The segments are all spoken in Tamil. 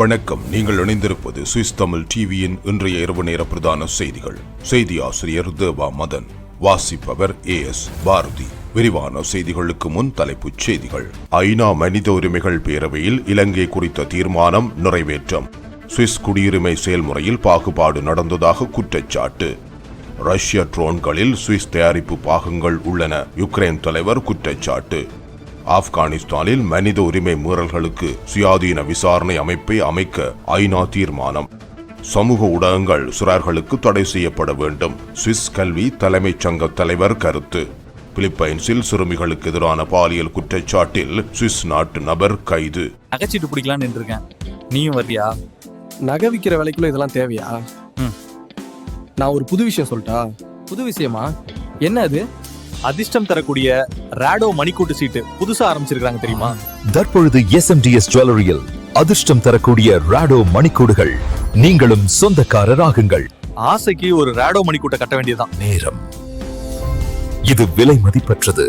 வணக்கம். நீங்கள் இணைந்திருப்பது சுவிஸ் தமிழ் டிவியின் இன்றைய இரவு நேர பிரதான செய்திகள். செய்தி ஆசிரியர் தேவா மதன் வாசிப்பவர் ஏ எஸ் பாரதி. விரிவான செய்திகளுக்கு முன் தலைப்புச் செய்திகள். ஐநா மனித உரிமைகள் பேரவையில் இலங்கை குறித்த தீர்மானம் நிறைவேற்றம். சுவிஸ் குடியுரிமை செயல்முறையில் பாகுபாடு நடந்ததாக குற்றச்சாட்டு. ரஷ்ய ட்ரோன்களில் சுவிஸ் தயாரிப்பு பாகங்கள் உள்ளன. யுக்ரைன் தலைவர் குற்றச்சாட்டு. ஆப்கானிஸ்தானில் மனித உரிமை மீறல்களுக்கு சுயாதீன விசாரணை அமைப்பை அமைக்க ஐநா தீர்மானம். சமூக ஊடகங்கள் சிறார்களுக்கு தடை செய்யப்பட வேண்டும். சுவிஸ் கல்வி தலைமைச் சங்க தலைவர் கருத்து. பிலிப்பைன்ஸில் சிறுமிகளுக்கு எதிரான பாலியல் குற்றச்சாட்டில் சுவிஸ் நாட்டு நபர் கைது. நகைச்சிட்டு பிடிக்கலான்னு இருக்கேன் நீயும் வர்றியா? நகை விற்கிற விலைக்குள்ள இதெல்லாம் தேவையா. நான் ஒரு புது விஷயம் சொல்லிட்டா புது விஷயமா? என்ன அது? அதிர்ஷ்டம் தரக்கூடிய ராடோ மணிக்கூட்டு சீட்டு புதுசா ஆரம்பிச்சிருக்காங்க தெரியுமா? தற்பொழுது எஸ்எம்டிஎஸ் ஜுவல்லரியில் அதிர்ஷ்டம் தரக்கூடிய ராடோ மணிக்கூடுகள். நீங்களும் சொந்தக்காரராகுங்கள். ஆசைக்கு ஒரு ராடோ மணிக்கூட்டை கட்ட வேண்டியதுதான். நேரம். இது விலை மதிப்பற்றது.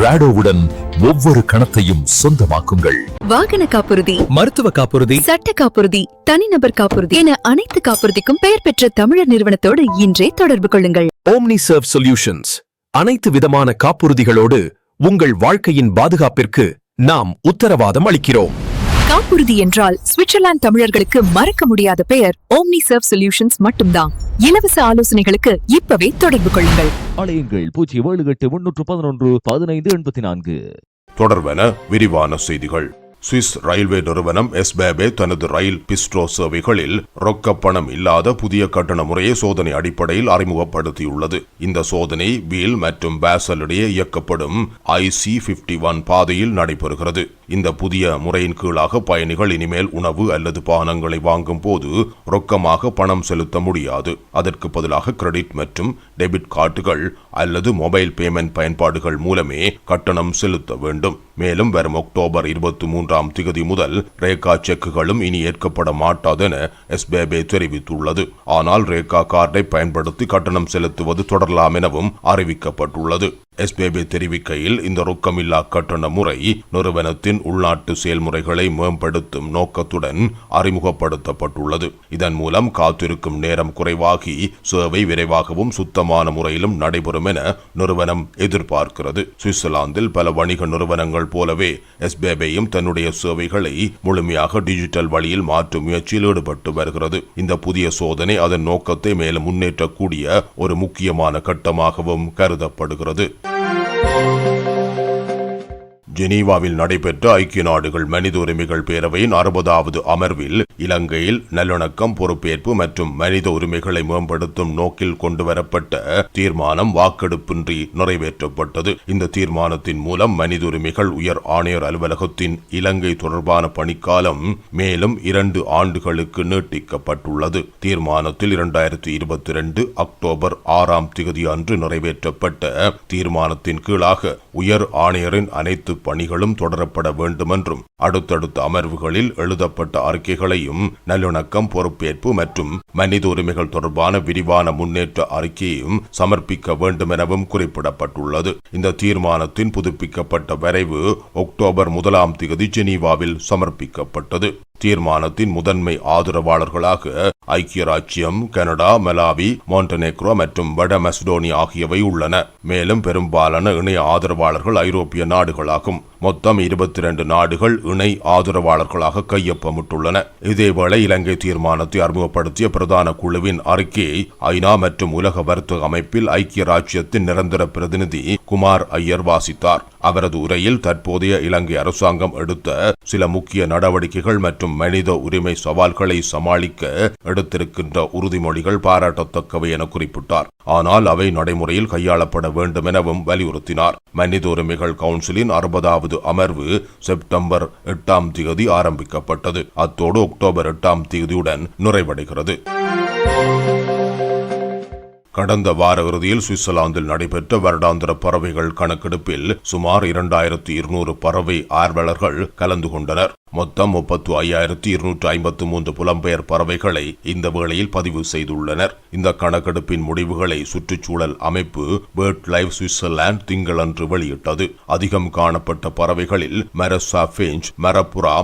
ராடோவுடன் ஒவ்வொரு கணத்தையும் சொந்தமாக்குங்கள். வாகன காப்புறுதி மருத்துவ காப்புறுதி சட்ட காப்புறுதி தனிநபர் காப்புறுதி என அனைத்து காப்புறுதிக்கும் பெயர் பெற்ற தமிழர் நிறுவனத்தோடு இன்றே தொடர்பு கொள்ளுங்கள். ஓம்னி சர்வ் சொல்யூஷன்ஸ் அனைத்து விதமான காப்புறுதிகளோடு உங்கள் வாழ்க்கையின் பாதுகாப்பிற்கு நாம் உத்தரவாதம் அளிக்கிறோம். காப்புறுதி என்றால் சுவிட்சர்லாந்து தமிழர்களுக்கு மறக்க முடியாத பெயர் ஓம்னி சர்வ் சொல்யூஷன்ஸ் மட்டும்தான். இலவச ஆலோசனைகளுக்கு இப்பவே தொடர்பு கொள்ளுங்கள். அலையுங்கள் பூஜ்ஜியம் ஏழு எட்டு முன்னூற்று பதினொன்று பதினைந்து எண்பத்தி நான்கு. தொடர்வன விரிவான செய்திகள். சுவிஸ் ரயில்வே நிறுவனம் எஸ்பேபே தனது ரயில் பிஸ்ட்ரோ சேவைகளில் ரொக்க பணம் இல்லாத புதிய கட்டண முறையை சோதனை அடிப்படையில் அறிமுகப்படுத்தியுள்ளது. இந்த சோதனை வீல் மற்றும் பேசலிடையே இயக்கப்படும் ஐசி பிப்டி ஒன் பாதையில் நடைபெறுகிறது. இந்த புதிய முறையின் கீழாக பயணிகள் இனிமேல் உணவு அல்லது பானங்களை வாங்கும் போது ரொக்கமாக பணம் செலுத்த முடியாது. அதற்கு பதிலாக கிரெடிட் மற்றும் டெபிட் கார்டுகள் அல்லது மொபைல் பேமெண்ட் பயன்பாடுகள் மூலமே கட்டணம் செலுத்த வேண்டும். மேலும் வரும் அக்டோபர் இருபத்தி மூன்றாம் திகதி முதல் ரேகா செக்குகளும் இனி ஏற்கப்பட மாட்டாதென எஸ்பேபே தெரிவித்துள்ளது. ஆனால் ரேகா கார்டை பயன்படுத்தி கட்டணம் செலுத்துவது தொடரலாம் எனவும் அறிவிக்கப்பட்டுள்ளது. எஸ்பேபே தெரிவிக்கையில் இந்த ரொக்கமில்லா கட்டண முறை நிறுவனத்தின் உள்நாட்டு செயல்முறைகளை மேம்படுத்தும் நோக்கத்துடன் அறிமுகப்படுத்தப்பட்டுள்ளது. இதன் மூலம் காத்திருக்கும் நேரம் குறைவாகி சேவை விரைவாகவும் சுத்தமான முறையிலும் நடைபெறும் என நிறுவனம் எதிர்பார்க்கிறது. சுவிட்சர்லாந்தில் பல வணிக நிறுவனங்கள் போலவே எஸ்பேபேயும் தன்னுடைய சேவைகளை முழுமையாக டிஜிட்டல் வழியில் மாற்றும் முயற்சியில் ஈடுபட்டு வருகிறது. இந்த புதிய சோதனை அதன் நோக்கத்தை மேலும் முன்னேற்றக்கூடிய ஒரு முக்கியமான கட்டமாகவும் கருதப்படுகிறது. ஜெனீவாவில் நடைபெற்ற ஐக்கிய நாடுகள் மனித உரிமைகள் பேரவையின் அறுபதாவது அமர்வில் இலங்கையில் நல்லிணக்கம் பொறுப்பேற்பு மற்றும் மனித உரிமைகளை மேம்படுத்தும் நோக்கில் கொண்டுவரப்பட்ட தீர்மானம் வாக்கெடுப்பின்றி நிறைவேற்றப்பட்டது. இந்த தீர்மானத்தின் மூலம் மனித உரிமைகள் உயர் ஆணையர் அலுவலகத்தின் இலங்கை தொடர்பான பணிக்காலம் மேலும் இரண்டு ஆண்டுகளுக்கு நீட்டிக்கப்பட்டுள்ளது. தீர்மானத்தில் இரண்டாயிரத்தி இருபத்தி ரெண்டு அக்டோபர் ஆறாம் தேதி அன்று நிறைவேற்றப்பட்ட தீர்மானத்தின் கீழாக உயர் ஆணையரின் அனைத்து பணிகளும் தொடரப்பட வேண்டுமென்றும் அடுத்தடுத்த அமர்வுகளில் எழுதப்பட்ட அறிக்கைகளையும் நல்லிணக்கம் பொறுப்பேற்பு மற்றும் மனித உரிமைகள் தொடர்பான விரிவான முன்னேற்ற அறிக்கையையும் சமர்ப்பிக்க வேண்டும் எனவும் குறிப்பிடப்பட்டுள்ளது. இந்த தீர்மானத்தின் புதுப்பிக்கப்பட்ட வரைவு அக்டோபர் முதலாம் திகதி ஜெனீவாவில் சமர்ப்பிக்கப்பட்டது. தீர்மானத்தின் முதன்மை ஆதரவாளர்களாக ஐக்கிய ராச்சியம் கனடா மலாவி மாண்டனேக்ரோ மற்றும் வட மெசடோனி ஆகியவை உள்ளன. மேலும் பெரும்பாலான இணை ஆதரவாளர்கள் ஐரோப்பிய நாடுகளாகும். மொத்தம் இருபத்தி ரெண்டு நாடுகள் இணை ஆதரவாளர்களாக கையொப்பமிட்டுள்ளன. இதேவேளை இலங்கை தீர்மானத்தை அறிமுகப்படுத்திய பிரதான குழுவின் அறிக்கையை ஐநா மற்றும் உலக வர்த்தக அமைப்பில் ஐக்கிய ராஜ்யத்தின் நிரந்தர பிரதிநிதி குமார் ஐயர் வாசித்தார். அவரது உரையில் தற்போதைய இலங்கை அரசாங்கம் எடுத்த சில முக்கிய நடவடிக்கைகள் மற்றும் மனித உரிமை சவால்களை சமாளிக்க எடுத்திருக்கின்ற உறுதிமொழிகள் பாராட்டத்தக்கவை என குறிப்பிட்டார். ஆனால் அவை நடைமுறையில் கையாளப்பட வேண்டும் எனவும் வலியுறுத்தினார். மனித உரிமைகள் கவுன்சிலின் அறுபதாவது அமர்வு செப்டம்பர் எட்டாம் தேதி ஆரம்பிக்கப்பட்டது. அத்தோடு அக்டோபர் எட்டாம் தேதியுடன் நிறைவடைகிறது. கடந்த வார இறுதியில் சுவிட்சர்லாந்தில் நடைபெற்ற வருடாந்திர பறவைகள் கணக்கெடுப்பில் சுமார் இரண்டாயிரத்து இருநூறு பறவை ஆர்வலர்கள் கலந்து கொண்டனர். மொத்தம் முப்பத்து ஐயாயிரத்து இருநூற்று ஐம்பத்து மூன்று புலம்பெயர் பறவைகளை இந்த வேளையில் பதிவு செய்துள்ளனர். இந்த கணக்கெடுப்பின் முடிவுகளை சுற்றுச்சூழல் அமைப்பு பேர்ட் லைஃப் சுவிட்சர்லாந்து திங்களன்று வெளியிட்டது. அதிகம் காணப்பட்ட பறவைகளில் மெரசா ஃபேஞ்ச்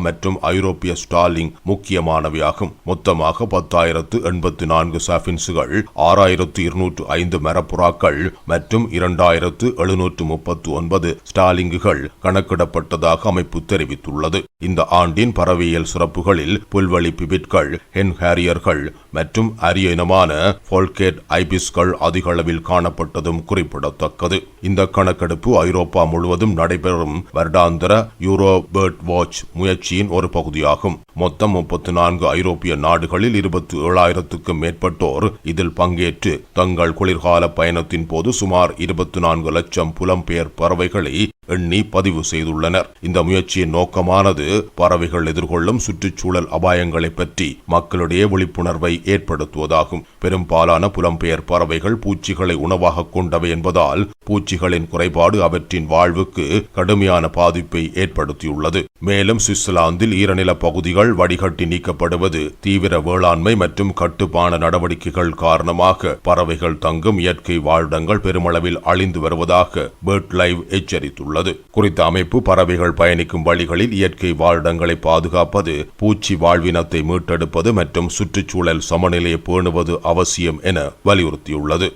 மற்றும் ஐரோப்பிய ஸ்டாலிங் முக்கியமானவையாகும். மொத்தமாக பத்தாயிரத்து எண்பத்து நான்கு சாஃபின்ஸுகள் ஆறாயிரத்து இருநூற்று ஐந்து மெரப்புறாக்கள் மற்றும் இரண்டாயிரத்து எழுநூற்று முப்பத்து ஒன்பது ஸ்டாலிங்குகள் கணக்கிடப்பட்டதாக அமைப்பு தெரிவித்துள்ளது. இந்த ஆண்டின் பறவையியல் சிறப்புகளில் புல்வெளி பிபிட்கள் ஹென் ஹேரியர்கள் மற்றும் அரிய இனமான ஃபோல்கேட் ஐபிஸ்கள் அதிக அளவில் காணப்பட்டதும் குறிப்பிடத்தக்கது. இந்த கணக்கெடுப்பு ஐரோப்பா முழுவதும் நடைபெறும் வருடாந்திர யூரோ பேர்ட் வாட்ச் முயற்சியின் ஒரு பகுதியாகும். மொத்தம் முப்பத்தி நான்கு ஐரோப்பிய நாடுகளில் இருபத்தி ஏழாயிரத்துக்கும் மேற்பட்டோர் இதில் பங்கேற்று தங்கள் குளிர்கால பயணத்தின் போது சுமார் இருபத்தி நான்கு லட்சம் புலம்பெயர் பறவைகளை எண்ணி பதிவு செய்துள்ளனர். இந்த முயற்சியின் நோக்கமானது பறவைகள் எதிர்கொள்ளும் சுற்றுச்சூழல் அபாயங்களை பற்றி மக்களிடையே விழிப்புணர்வை ஏற்படுத்துவதாகும். பெரும்பாலான புலம்பெயர் பறவைகள் பூச்சிகளை உணவாக கொண்டவை என்பதால் பூச்சிகளின் குறைபாடு அவற்றின் வாழ்வுக்கு கடுமையான பாதிப்பை ஏற்படுத்தியுள்ளது. மேலும் சுவிட்சர்லாந்தில் ஈரநில பகுதிகள் வடிகட்டி நீக்கப்படுவது தீவிர வேளாண்மை மற்றும் கட்டுப்பான நடவடிக்கைகள் காரணமாக பறவைகள் தங்கும் இயற்கை வாழிடங்கள் பெருமளவில் அழிந்து வருவதாக பேர்ட் லைவ் எச்சரித்துள்ளது. குறித்த அமைப்பு பறவைகள் பயணிக்கும் வழிகளில் இயற்கை வாழிடங்களை பாதுகாப்பது பூச்சி வாழ்வினத்தை மீட்டெடுப்பது மற்றும் சுற்றுச்சூழல் சமநிலையை பேணுவது அவசியம் என வலியுறுத்தியுள்ளது.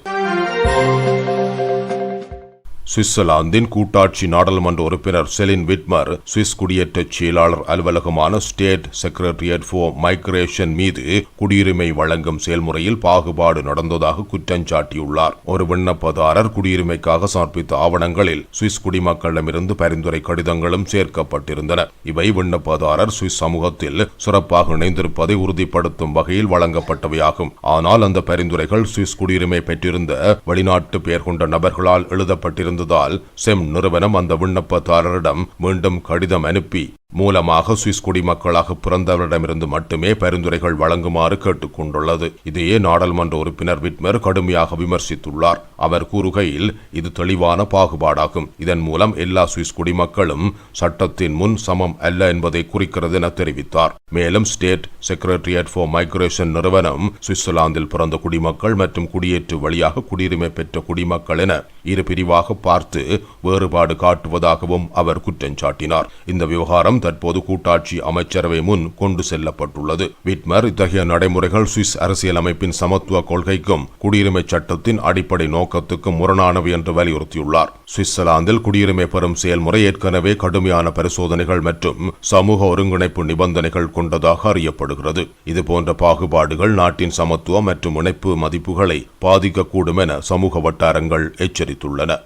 சுவிட்சர்லாந்தின் கூட்டாட்சி நாடாளுமன்ற உறுப்பினர் செலின் விட்மர் சுவிஸ் குடியேற்ற செயலாளர் அலுவலகமான ஸ்டேட் செக்ரட்டரியட் ஃபார் மைக்ரேஷன் மீது குடியுரிமை வழங்கும் செயல்முறையில் பாகுபாடு நடந்ததாக குற்றம் சாட்டியுள்ளார். ஒரு விண்ணப்பதாரர் குடியுரிமைக்காக சமர்ப்பித்த ஆவணங்களில் சுவிஸ் குடிமக்களிடமிருந்து பரிந்துரை கடிதங்களும் சேர்க்கப்பட்டிருந்தன. இவை விண்ணப்பதாரர் சுவிஸ் சமூகத்தில் சிறப்பாக இணைந்திருப்பதை உறுதிப்படுத்தும் வகையில் வழங்கப்பட்டவையாகும். ஆனால் அந்த பரிந்துரைகள் சுவிஸ் குடியுரிமை பெற்றிருந்த வெளிநாட்டு பெயர் கொண்ட நபர்களால் எழுதப்பட்டிருந்த இருந்ததால் செம் நிறுவனம் அந்த விண்ணப்பதாரரிடம் மீண்டும் கடிதம் அனுப்பி மூலமாக சுவிஸ் குடிமக்களாக பிறந்தவரிடமிருந்து மட்டுமே பரிந்துரைகள் வழங்குமாறு கேட்டுக் கொண்டுள்ளது இதையே நாடாளுமன்ற உறுப்பினர் விட்மர் கடுமையாக விமர்சித்துள்ளார். அவர் கூறுகையில் இது தெளிவான பாகுபாடாகும். இதன் மூலம் எல்லா சுவிஸ் குடிமக்களும் சட்டத்தின் முன் சமம் அல்ல என்பதை குறிக்கிறது என தெரிவித்தார். மேலும் ஸ்டேட் செக்ரட்டரியட் ஃபார் மைக்ரேஷன் நிறுவனம் சுவிட்சர்லாந்தில் பிறந்த குடிமக்கள் மற்றும் குடியேற்று வழியாக குடியுரிமை பெற்ற குடிமக்கள் என இரு பிரிவாக பார்த்து வேறுபாடு காட்டுவதாகவும் அவர் குற்றம் சாட்டினார். இந்த விவகாரம் தற்போது கூட்டாட்சி அமைச்சரவை முன் கொண்டு செல்லப்பட்டுள்ளது. விட்மர் இத்தகைய நடைமுறைகள் சுவிஸ் அரசியலமைப்பின் சமத்துவ கொள்கைக்கும் குடியுரிமை சட்டத்தின் அடிப்படை நோக்கத்துக்கும் முரணானவை என்று வலியுறுத்தியுள்ளார். சுவிட்சர்லாந்தில் குடியுரிமை பெறும் செயல்முறை ஏற்கனவே கடுமையான பரிசோதனைகள் மற்றும் சமூக ஒருங்கிணைப்பு நிபந்தனைகள் கொண்டதாக அறியப்படுகிறது. இதுபோன்ற பாகுபாடுகள் நாட்டின் சமத்துவம் மற்றும் இணைப்பு மதிப்புகளை பாதிக்கக்கூடும் என சமூக வட்டாரங்கள் எச்சரித்துள்ளன.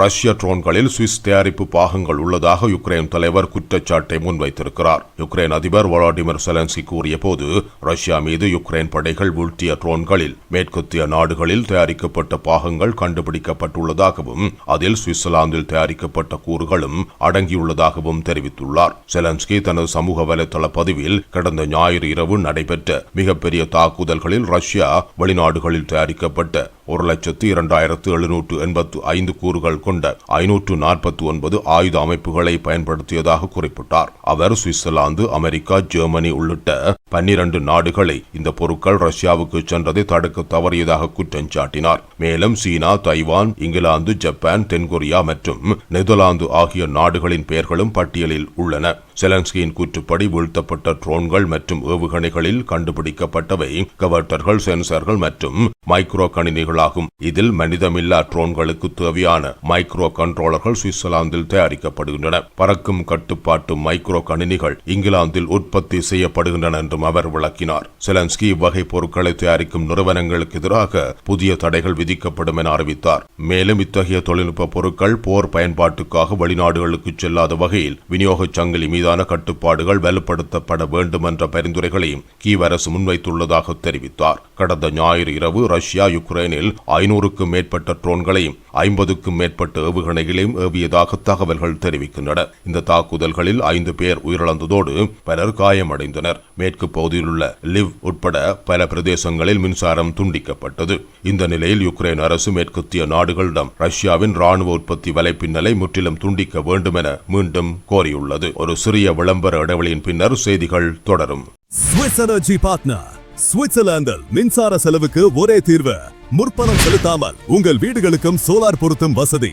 ரஷ்ய ட்ரோன்களில் சுவிஸ் தயாரிப்பு பாகங்கள் உள்ளதாக யுக்ரைன் தலைவர் குற்றச்சாட்டை முன்வைத்திருக்கிறார். யுக்ரைன் அதிபர் வளாடிமிர் செலன்ஸ்கி கூறிய போது ரஷ்யா மீது யுக்ரைன் படைகள் வீழ்த்திய ட்ரோன்களில் மேற்கத்திய நாடுகளில் தயாரிக்கப்பட்ட பாகங்கள் கண்டுபிடிக்கப்பட்டுள்ளதாகவும் அதில் சுவிட்சர்லாந்தில் தயாரிக்கப்பட்ட கூறுகளும் அடங்கியுள்ளதாகவும் தெரிவித்துள்ளார். செலன்ஸ்கி தனது சமூக வலைதள பதிவில் கடந்த ஞாயிறு இரவு நடைபெற்ற மிகப்பெரிய தாக்குதல்களில் ரஷ்யா வெளிநாடுகளில் தயாரிக்கப்பட்ட ஒரு லட்சத்து இரண்டாயிரத்து எழுநூற்று எண்பத்து ஐந்து கூறுகள் கொண்ட ஐநூற்று நாற்பத்தி ஒன்பது ஆயுத அமைப்புகளை பயன்படுத்தியதாக குறிப்பிட்டார். அவர் சுவிட்சர்லாந்து அமெரிக்கா ஜெர்மனி உள்ளிட்ட பன்னிரண்டு நாடுகளை இந்த பொருட்கள் ரஷ்யாவுக்கு சென்றதை தடுக்க தவறியதாக குற்றம் சாட்டினார். மேலும் சீனா தைவான் இங்கிலாந்து ஜப்பான் தென்கொரியா மற்றும் நெதர்லாந்து ஆகிய நாடுகளின் பெயர்களும் பட்டியலில் உள்ளன. செலன்ஸ்கியின் கூற்றுப்படி வீழ்த்தப்பட்ட ட்ரோன்கள் மற்றும் ஏவுகணைகளில் கண்டுபிடிக்கப்பட்டவை கவர்டர்கள் சென்சார்கள் மற்றும் மைக்ரோ கணினிகளாகும் இதில் மனிதமில்லா ட்ரோன்களுக்கு தேவையான மைக்ரோ கண்ட்ரோலர்கள் சுவிட்சர்லாந்தில் தயாரிக்கப்படுகின்றன. பறக்கும் கட்டுப்பாட்டு மைக்ரோ கணினிகள் இங்கிலாந்தில் உற்பத்தி செய்யப்படுகின்றன என்றும் அவர் விளக்கினார். செலன்ஸ்கி இவ்வகை பொருட்களை தயாரிக்கும் நிறுவனங்களுக்கு எதிராக புதிய தடைகள் விதிக்கப்படும் என அறிவித்தார். மேலும் இத்தகைய தொழில்நுட்ப பொருட்கள் போர் பயன்பாட்டுக்காக வெளிநாடுகளுக்கு செல்லாத வகையில் விநியோகச் சங்கிலி மீது மீதான கட்டுப்பாடுகள் வலுப்படுத்தப்பட வேண்டும் என்ற பரிந்துரைகளையும் கீவ் அரசு முன்வைத்துள்ளதாக தெரிவித்தார். கடந்த ஞாயிறு இரவு ரஷ்யா யுக்ரைனில் ஐநூறுக்கும் மேற்பட்ட ட்ரோன்களையும் ஐம்பதுக்கும் மேற்பட்ட ஏவுகணைகளையும் ஏவியதாக தகவல்கள் தெரிவிக்கின்றன. இந்த தாக்குதல்களில் ஐந்து பேர் உயிரிழந்ததோடு பலர் காயமடைந்தனர். மேற்கு பகுதியில் உள்ள லிவ் உட்பட பல பிரதேசங்களில் மின்சாரம் துண்டிக்கப்பட்டது. இந்த நிலையில் யுக்ரைன் அரசு மேற்கத்திய நாடுகளிடம் ரஷ்யாவின் ராணுவ உற்பத்தி வலைப்பின்னலை முற்றிலும் துண்டிக்க வேண்டும் என மீண்டும் கோரியுள்ளது. ஒரு சிறிய விளம்பர இடைவெளியின் பின்னர் செய்திகள் தொடரும். ஸ்விஸ் எனர்ஜி பார்ட்னர் சுவிட்சர்லாந்தில் மின்சார செலவுக்கு ஒரே தீர்வு. முற்பணம் செலுத்தாமல் உங்கள் வீடுகளுக்கும் சோலார் பொருத்தும் வசதி.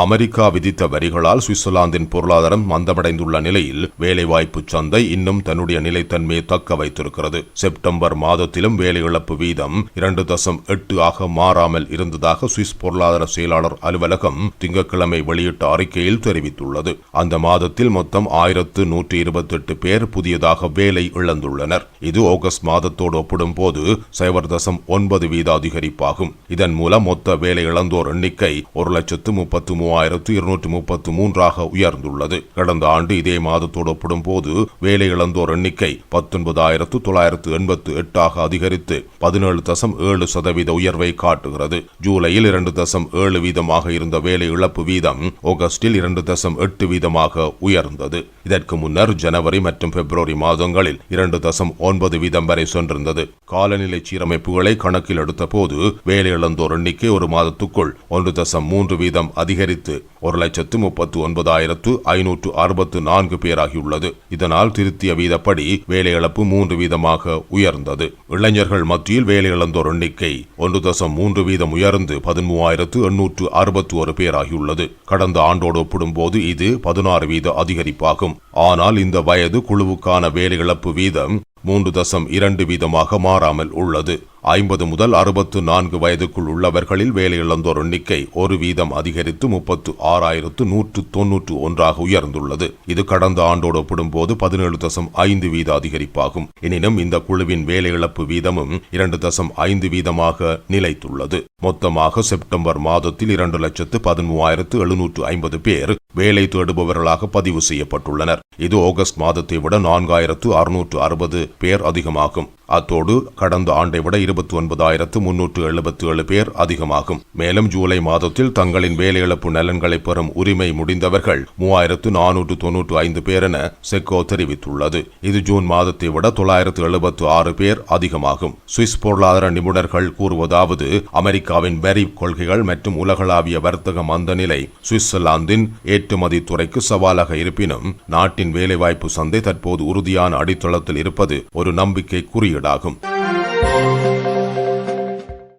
அமெரிக்கா விதித்த வரிகளால் சுவிட்சர்லாந்தின் பொருளாதாரம் மந்தமடைந்துள்ள நிலையில் வேலைவாய்ப்பு சந்தை இன்னும் தன்னுடைய நிலைத்தன்மையை தக்க வைத்திருக்கிறது. செப்டம்பர் மாதத்திலும் வேலை இழப்பு வீதம் இரண்டு தசம் எட்டு ஆக மாறாமல் இருந்ததாக சுவிஸ் பொருளாதார செயலாளர் அலுவலகம் திங்கட்கிழமை வெளியிட்ட அறிக்கையில் தெரிவித்துள்ளது. அந்த மாதத்தில் மொத்தம் ஆயிரத்து நூற்றி இருபத்தி எட்டு பேர் புதியதாக வேலை இழந்துள்ளனர். இது ஆகஸ்ட் மாதத்தோடு ஒப்பிடும்போது சைபர் தசம் ஒன்பது வீத அதிகரிப்பாகும் இதன் மூலம் மொத்த வேலை இழந்தோர் எண்ணிக்கை ஒரு லட்சத்து முப்பத்து மூவாயிரத்து இருநூற்று முப்பத்து மூன்றாக உயர்ந்துள்ளது. கடந்த ஆண்டு இதே மாதத்தோடு ஒப்பிடும்போது வேலை இழந்தோர் எண்ணிக்கை பத்தொன்பதாயிரத்து தொள்ளாயிரத்து எண்பத்து எட்டாக அதிகரித்து பதினேழு தசம் ஏழு சதவீத உயர்வை காட்டுகிறது. ஜூலையில் இரண்டு தசம் ஏழு வீதமாக இருந்த வேலை இழப்பு வீதம் ஆகஸ்டில் இரண்டு தசம் எட்டு வீதமாக உயர்ந்தது. இதற்கு முன்னர் ஜனவரி மற்றும் பிப்ரவரி மாதங்களில் இரண்டு தசம் ஒன்பது வீதம் வரை சென்றிருந்தது. காலநிலை சீரமைப்புகளை கணக்கில் எடுத்தபோது வேலை இழந்தோர் எண்ணிக்கை ஒரு மாதத்துக்குள் ஒன்று தசம் மூன்று வீதம் அதிகரித்து ஒரு லட்சத்து முப்பத்து ஒன்பதாயிரத்து ஐநூற்று அறுபத்து நான்கு பேராகியுள்ளது. இதனால் திருத்திய வீதப்படி வேலை இழப்பு மூன்று வீதமாக உயர்ந்தது. இளைஞர்கள் மத்தியில் வேலை இழந்தோர் எண்ணிக்கை ஒன்று தசம் மூன்று வீதம் உயர்ந்து பதிமூவாயிரத்து எண்ணூற்று அறுபத்து ஒரு பேராகியுள்ளது. கடந்த ஆண்டோடு ஒப்பிடும்போது இது பதினாறு வீத அதிகரிப்பாகும். ஆனால் இந்த வயது குழுவுக்கான வேலை இழப்பு வீதம் மூன்று தசம் இரண்டு வீதமாக மாறாமல் உள்ளது. ஐம்பது முதல் அறுபத்து நான்கு வயதுக்குள் உள்ளவர்களில் வேலையிழந்தோர் எண்ணிக்கை ஒரு வீதம் அதிகரித்து முப்பத்து ஆறாயிரத்து நூற்று தொன்னூற்று ஒன்றாக உயர்ந்துள்ளது. இது கடந்த ஆண்டோடு ஒப்பிடும்போது பதினேழு தசம் ஐந்து வீத அதிகரிப்பாகும். எனினும் இந்த குழுவின் வேலையிழப்பு வீதமும் இரண்டு தசம் ஐந்து வீதமாக நிலைத்துள்ளது. மொத்தமாக செப்டம்பர் மாதத்தில் இரண்டு லட்சத்து பதிமூவாயிரத்து எழுநூற்று ஐம்பது பேர் வேலை தேடுபவர்களாக பதிவு செய்யப்பட்டுள்ளனர். இது ஆகஸ்ட் மாதத்தை விட நான்காயிரத்து அறுநூற்று அறுபது பேர் அதிகமாகும். அத்தோடு கடந்த ஆண்டை விட இருபத்தி ஒன்பதாயிரத்து முன்னூற்று எழுபத்தி ஏழு பேர் அதிகமாகும். மேலும் ஜூலை மாதத்தில் தங்களின் வேலையிழப்பு நலன்களை பெறும் உரிமை முடிந்தவர்கள் மூவாயிரத்து நானூற்று தொன்னூற்று ஐந்து பேர் என செக்கோ தெரிவித்துள்ளது. இது ஜூன் மாதத்தை விட தொள்ளாயிரத்து எழுபத்து ஆறு பேர் அதிகமாகும். சுவிஸ் பொருளாதார நிபுணர்கள் கூறுவதாவது அமெரிக்காவின் வரி கொள்கைகள் மற்றும் உலகளாவிய வர்த்தக மந்த நிலை சுவிட்சர்லாந்தின் ஏற்றுமதி துறைக்கு சவாலாக இருப்பினும் நாட்டின் வேலைவாய்ப்பு சந்தை தற்போது உறுதியான அடித்தளத்தில் இருப்பது ஒரு நம்பிக்கை குறியீடாகும்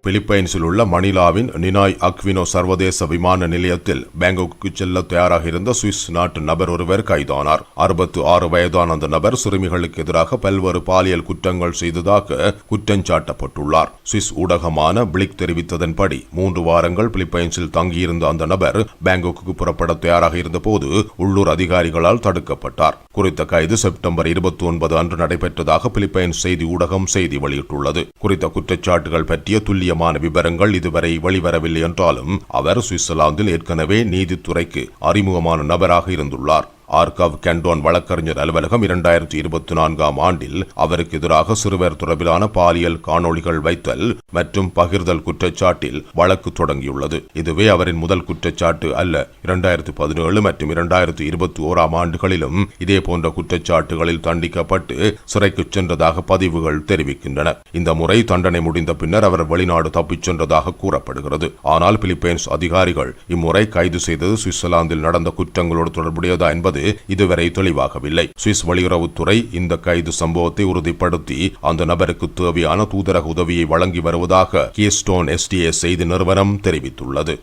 பிலிப்பைன்ஸில் உள்ள மணிலாவின் நினாய் அக்வினோ சர்வதேச விமான நிலையத்தில் பேங்காக்கு செல்ல தயாராக இருந்த சுவிஸ் நாட்டு நபர் ஒருவர் கைதானார். அறுபத்து ஆறு வயதான அந்த நபர் சிறுமிகளுக்கு எதிராக பல்வேறு பாலியல் குற்றங்கள் செய்ததாக குற்றஞ்சாட்டப்பட்டுள்ளார் சுவிஸ் ஊடகமான பிளிக் தெரிவித்ததன்படி மூன்று வாரங்கள் பிலிப்பைன்ஸில் தங்கியிருந்த அந்த நபர் பேங்காக்கு புறப்பட தயாராக இருந்தபோது உள்ளூர் அதிகாரிகளால் தடுக்கப்பட்டார். குறித்த கைது செப்டம்பர் இருபத்தி ஒன்பது அன்று நடைபெற்றதாக பிலிப்பைன்ஸ் செய்தி ஊடகம் செய்தி வெளியிட்டுள்ளது. குறித்த குற்றச்சாட்டுகள் பற்றிய துல்லிய துல்லியமான விவரங்கள் இதுவரை வெளிவரவில்லை என்றாலும் அவர் சுவிட்சர்லாந்தில் ஏற்கனவே நீதித்துறைக்கு அறிமுகமான நபராக இருந்துள்ளார். ஆர்காவ் கேண்டோன் வழக்கறிஞர் அலுவலகம் இரண்டாயிரத்தி இருபத்தி நான்காம் ஆண்டில் அவருக்கு எதிராக சிறுவர் தொடர்பிலான பாலியல் காணொளிகள் வைத்தல் மற்றும் பகிர்தல் குற்றச்சாட்டில் வழக்கு தொடங்கியுள்ளது. இதுவே அவரின் முதல் குற்றச்சாட்டு அல்ல. இரண்டாயிரத்தி பதினேழு மற்றும் இரண்டாயிரத்தி இருபத்தி ஓராம் ஆண்டுகளிலும் இதே போன்ற குற்றச்சாட்டுகளில் தண்டிக்கப்பட்டு சிறைக்கு சென்றதாக பதிவுகள் தெரிவிக்கின்றன. இந்த முறை தண்டனை முடிந்த பின்னர் அவர் வெளிநாடு தப்பிச் சென்றதாக கூறப்படுகிறது. ஆனால் பிலிப்பைன்ஸ் அதிகாரிகள் இம்முறை கைது செய்தது சுவிட்சர்லாந்தில் நடந்த குற்றங்களோடு தொடர்புடையதா என்பது இதுவரை தெளிவாகவில்லை. சுவிஸ் வெளியுறவுத்துறை இந்த கைது சம்பவத்தை உறுதிப்படுத்தி அந்த நபருக்கு தேவையான தூதரக உதவியை வழங்கி வருவதாக கீஸ்டோன் எஸ்டிஏ செய்தி நிறுவனம் தெரிவித்துள்ளது.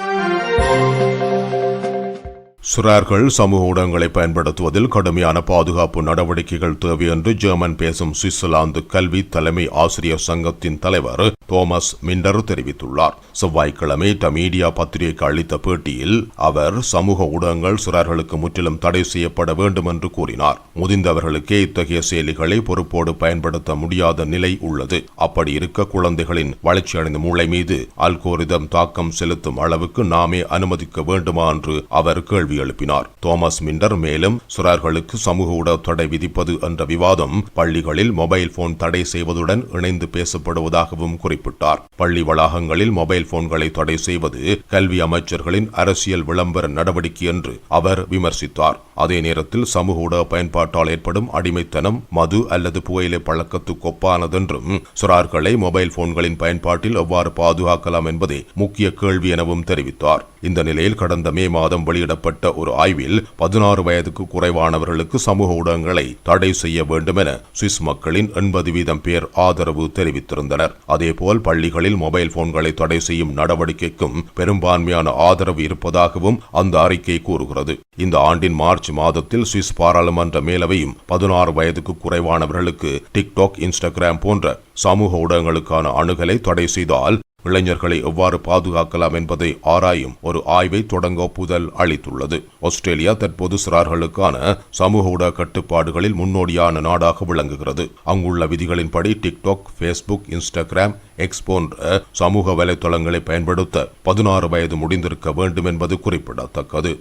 சிறார்கள் சமூக ஊடகங்களை பயன்படுத்துவதில் கடுமையான பாதுகாப்பு நடவடிக்கைகள் தேவை என்று ஜெர்மன் பேசும் சுவிட்சர்லாந்து கல்வி தலைமை ஆசிரியர் சங்கத்தின் தலைவர் தோமஸ் மிண்டர் தெரிவித்துள்ளார். செவ்வாய்க்கிழமை த மீடியா பத்திரிகைக்கு அளித்த பேட்டியில் அவர் சமூக ஊடகங்கள் சிறார்களுக்கு முற்றிலும் தடை செய்யப்பட வேண்டும் என்று கூறினார். முதிர்ந்தவர்களுக்கே இத்தகைய செயலிகளை பொறுப்போடு பயன்படுத்த முடியாத நிலை உள்ளது. அப்படி இருக்க குழந்தைகளின் வளர்ச்சியடைந்த மூளை மீது அல்கோரிதம் தாக்கம் செலுத்தும் அளவுக்கு நாமே அனுமதிக்க வேண்டுமா என்று அவர் கேள்வி எழுப்பினார். தோமஸ் மிண்டர் மேலும் சிறார்களுக்கு சமூக ஊடக தடை விதிப்பது என்ற விவாதம் பள்ளிகளில் மொபைல் போன் தடை செய்வதுடன் இணைந்து பேசப்படுவதாகவும் குறிப்பிட்டார். பள்ளி வளாகங்களில் மொபைல் போன்களை தடை செய்வது கல்வி அமைச்சர்களின் அரசியல் விளம்பர நடவடிக்கை என்று அவர் விமர்சித்தார். அதே நேரத்தில் சமூக ஊடக பயன்பாட்டால் ஏற்படும் அடிமைத்தனம் மது அல்லது புகையிலை பழக்கத்துக்கு ஒப்பானதென்றும் சிறார்களை மொபைல் போன்களின் பயன்பாட்டில் எவ்வாறு பாதுகாக்கலாம் என்பதே முக்கிய கேள்வி எனவும் தெரிவித்தார். இந்த நிலையில் கடந்த மே மாதம் வெளியிடப்பட்ட ஒரு ஆய்வில் பதினாறு வயதுக்கு குறைவானவர்களுக்கு சமூக ஊடகங்களை தடை செய்ய வேண்டும் என சுவிஸ் மக்களின் எண்பது வீதம் பேர் ஆதரவு தெரிவித்திருந்தனர். அதேபோல் பள்ளிகளில் மொபைல் போன்களை தடை செய்யும் நடவடிக்கைக்கும் பெரும்பான்மையான ஆதரவு இருப்பதாகவும் அந்த அறிக்கை கூறுகிறது. இந்த ஆண்டின் மார்ச் மாதத்தில் சுவிஸ் பாராளுமன்ற மேலவையும் பதினாறு வயதுக்கு குறைவானவர்களுக்கு டிக்டாக் இன்ஸ்டாகிராம் போன்ற சமூக ஊடகங்களுக்கான அணுகலை தடை செய்தால் இளைஞர்களை எவ்வாறு பாதுகாக்கலாம் என்பதை ஆராயும் ஒரு ஆய்வை தொடங்க ஒப்புதல் அளித்துள்ளது. ஆஸ்திரேலியா தற்போது சிறார்களுக்கான சமூக ஊடக கட்டுப்பாடுகளில் முன்னோடியான நாடாக விளங்குகிறது. அங்குள்ள விதிகளின்படி டிக்டாக் ஃபேஸ்புக் இன்ஸ்டாகிராம் எக்ஸ் போன்ற சமூக வலைதளங்களை பயன்படுத்த பதினாறு வயது முடிந்திருக்க வேண்டும் என்பது குறிப்பிடத்தக்கது.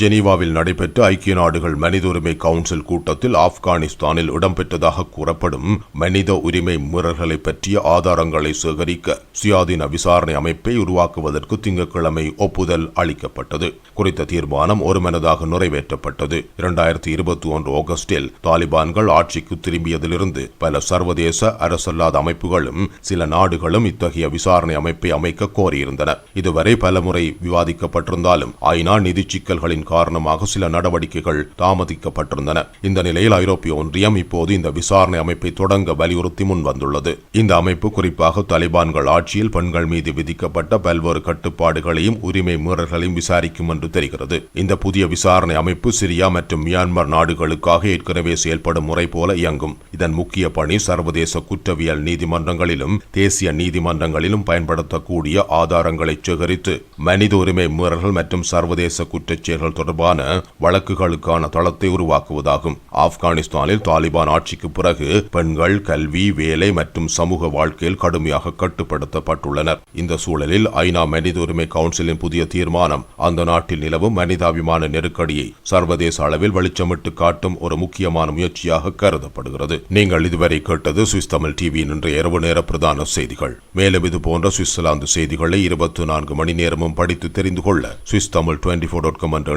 ஜெனீவாவில் நடைபெற்ற ஐக்கிய நாடுகள் மனித உரிமை கவுன்சில் கூட்டத்தில் ஆப்கானிஸ்தானில் இடம்பெற்றதாக கூறப்படும் மனித உரிமை மீறல்களை பற்றிய ஆதாரங்களை சேகரிக்க சுயாதீன விசாரணை அமைப்பை உருவாக்குவதற்கு திங்கட்கிழமை ஒப்புதல் அளிக்கப்பட்டது. குறித்த தீர்மானம் ஒருமனதாக நிறைவேற்றப்பட்டது. இரண்டாயிரத்தி இருபத்தி ஒன்று ஆகஸ்டில் தாலிபான்கள் ஆட்சிக்கு திரும்பியதிலிருந்து பல சர்வதேச அரசல்லாத அமைப்புகளும் சில நாடுகளும் இத்தகைய விசாரணை அமைப்பை அமைக்க கோரியிருந்தன. இதுவரை பலமுறை விவாதிக்கப்பட்டிருந்தாலும் ஐநா நிதி சிக்கல்களின் காரணமாக சில நடவடிக்கைகள் தாமதிக்கப்பட்டிருந்தன. இந்த நிலையில் ஐரோப்பிய ஒன்றியம் இப்போது இந்த விசாரணை அமைப்பை தொடங்க வலியுறுத்தி முன் வந்துள்ளது. இந்த அமைப்பு குறிப்பாக தலிபான்கள் ஆட்சியில் பெண்கள் மீது விதிக்கப்பட்ட பல்வேறு கட்டுப்பாடுகளையும் உரிமை மீறல்களையும் விசாரிக்கும் என்று தெரிகிறது. இந்த புதிய விசாரணை அமைப்பு சிரியா மற்றும் மியான்மர் நாடுகளுக்காக ஏற்கனவே செயல்படும் முறை போல இயங்கும். இதன் முக்கிய பணி சர்வதேச குற்றவியல் நீதிமன்றங்களிலும் தேசிய நீதிமன்றங்களிலும் பயன்படுத்தக்கூடிய ஆதாரங்களை சேகரித்து மனித உரிமை மீறல்கள் மற்றும் சர்வதேச குற்றச்செயல்கள் தொடர்பான வழக்குகளுக்கான தளத்தை உருவாக்குவதாகும். ஆப்கானிஸ்தானில் தாலிபான் ஆட்சிக்கு பிறகு பெண்கள் கல்வி வேலை மற்றும் சமூக வாழ்க்கையில் கடுமையாக கட்டுப்படுத்தப்பட்டுள்ளனர். இந்த சூழலில் ஐநா மனித உரிமை கவுன்சிலின் புதிய தீர்மானம் அந்த நாட்டில் நிலவும் மனிதாபிமான நெருக்கடியை சர்வதேச அளவில் வெளிச்சமிட்டு காட்டும் ஒரு முக்கியமான முயற்சியாக கருதப்படுகிறது. நீங்கள் இதுவரை கேட்டது சுவிஸ் தமிழ் டிவியின் இன்றைய இரவு நேர பிரதான செய்திகள். மேலும் இது போன்ற சுவிட்சர்லாந்து செய்திகளை இருபத்தி நான்கு மணி நேரமும் படித்து தெரிந்து கொள்ள Swiss Tamil twenty four dot com என்ற